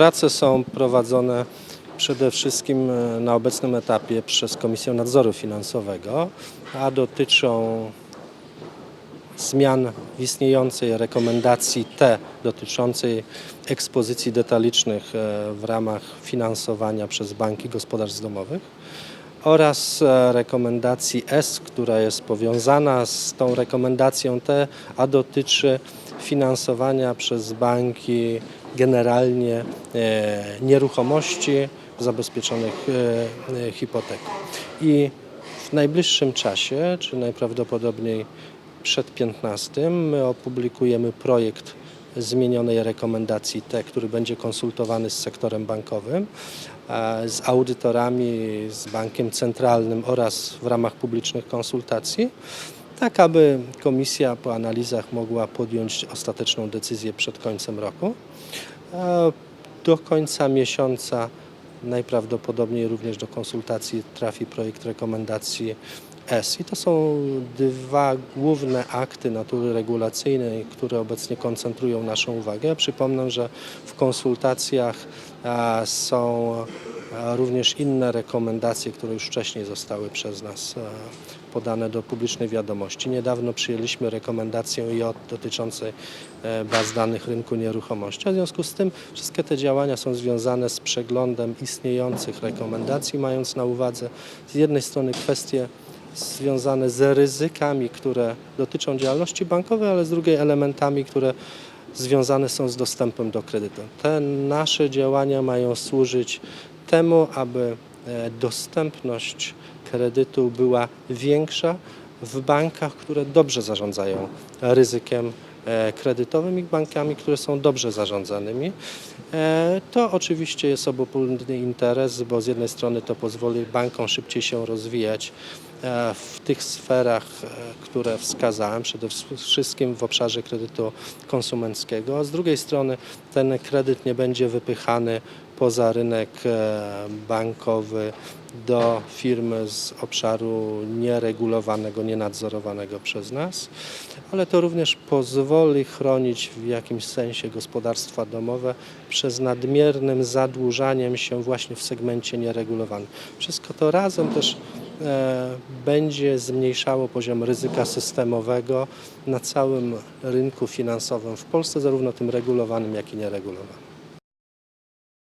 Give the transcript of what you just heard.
prace są prowadzone przede wszystkim e, na obecnym etapie przez Komisję Nadzoru Finansowego, a dotyczą zmian w istniejącej rekomendacji T dotyczącej ekspozycji detalicznych e, w ramach finansowania przez banki gospodarstw domowych oraz e, rekomendacji S, która jest powiązana z tą rekomendacją T, a dotyczy finansowania przez banki generalnie e, nieruchomości zabezpieczonych e, e, hipoteką. I w najbliższym czasie, czy najprawdopodobniej przed 15, my opublikujemy projekt zmienionej rekomendacji T, który będzie konsultowany z sektorem bankowym, z audytorami, z bankiem centralnym oraz w ramach publicznych konsultacji, tak aby komisja po analizach mogła podjąć ostateczną decyzję przed końcem roku. E, Do końca miesiąca najprawdopodobniej również do konsultacji trafi projekt rekomendacji S. I to są dwa główne akty natury regulacyjnej, które obecnie koncentrują naszą uwagę. Przypomnę, że w konsultacjach a, są a, również inne rekomendacje, które już wcześniej zostały przez nas e, podane do publicznej wiadomości. Niedawno przyjęliśmy rekomendację J dotyczącej e, baz danych rynku nieruchomości. W związku z tym wszystkie te działania są związane z przeglądem istniejących rekomendacji, mając na uwadze z jednej strony kwestie związane z ryzykami, które dotyczą działalności bankowej, ale z drugiej elementami, które związane są z dostępem do kredytu. Te nasze działania mają służyć temu, aby dostępność kredytu była większa w bankach, które dobrze zarządzają ryzykiem e, kredytowym i bankami, które są dobrze zarządzanymi. E, To oczywiście jest obopólny interes, bo z jednej strony to pozwoli bankom szybciej się rozwijać e, w tych sferach, e, które wskazałem, przede wszystkim w obszarze kredytu konsumenckiego, a z drugiej strony ten kredyt nie będzie wypychany poza rynek e, bankowy do firmy z obszaru nieregulowanego, nienadzorowanego przez nas, ale to również pozwoli chronić w jakimś sensie gospodarstwa domowe przez nadmiernym zadłużaniem się właśnie w segmencie nieregulowanym. Wszystko to razem też e, będzie zmniejszało poziom ryzyka systemowego na całym rynku finansowym w Polsce, zarówno tym regulowanym, jak i nieregulowanym.